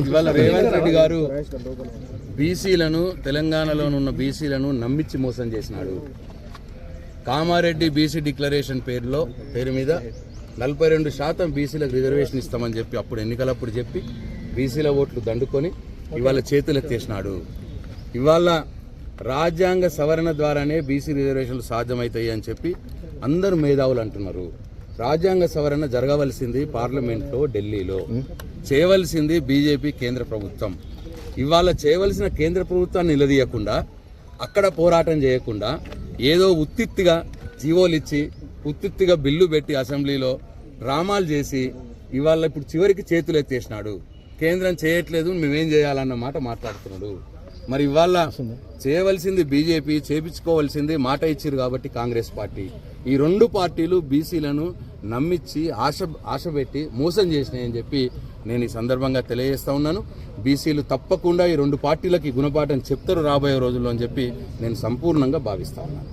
ఇవాళ రేవంత్ రెడ్డి గారు బీసీలను తెలంగాణలో ఉన్న బీసీలను నమ్మించి మోసం చేసినాడు. కామారెడ్డి బీసీ డిక్లరేషన్ పేరులో పేరు మీద నలభై రెండు శాతం బీసీలకు రిజర్వేషన్ ఇస్తామని చెప్పి అప్పుడు ఎన్నికలప్పుడు చెప్పి బీసీల ఓట్లు దండుకొని ఇవాళ చేతులెత్తేసినాడు ఇవాళ రాజ్యాంగ సవరణ ద్వారానే బీసీ రిజర్వేషన్లు సాధ్యమవుతాయి అని చెప్పి అందరూ మేధావులు అంటున్నారు. రాజ్యాంగ సవరణ జరగవలసింది పార్లమెంట్లో ఢిల్లీలో. చేయవలసింది బీజేపీ కేంద్ర ప్రభుత్వం. ఇవాళ చేయవలసిన కేంద్ర ప్రభుత్వాన్ని నిలదీయకుండా అక్కడ పోరాటం చేయకుండా ఏదో ఉత్తిత్తిగా జీవోలు ఇచ్చి ఉత్తిత్తిగా బిల్లు పెట్టి అసెంబ్లీలో డ్రామాలు చేసి ఇవాళ ఇప్పుడు చివరికి చేతులు ఎత్తేసినాడు కేంద్రం చేయట్లేదు మేమేం చేయాలన్న మాట మాట్లాడుతున్నాడు. మరి ఇవాళ చేయవలసింది బీజేపీ చేపించుకోవాల్సింది మాట ఇచ్చిరు కాబట్టి కాంగ్రెస్ పార్టీ. ఈ రెండు పార్టీలు బీసీలను నమ్మించి ఆశ ఆశ పెట్టి మోసం చేసినాయని చెప్పి నేను ఈ సందర్భంగా తెలియజేస్తా ఉన్నాను. బీసీలు తప్పకుండా ఈ రెండు పార్టీలకి గుణపాఠం చెప్తారు రాబోయే రోజుల్లో అని చెప్పి నేను సంపూర్ణంగా భావిస్తా ఉన్నాను.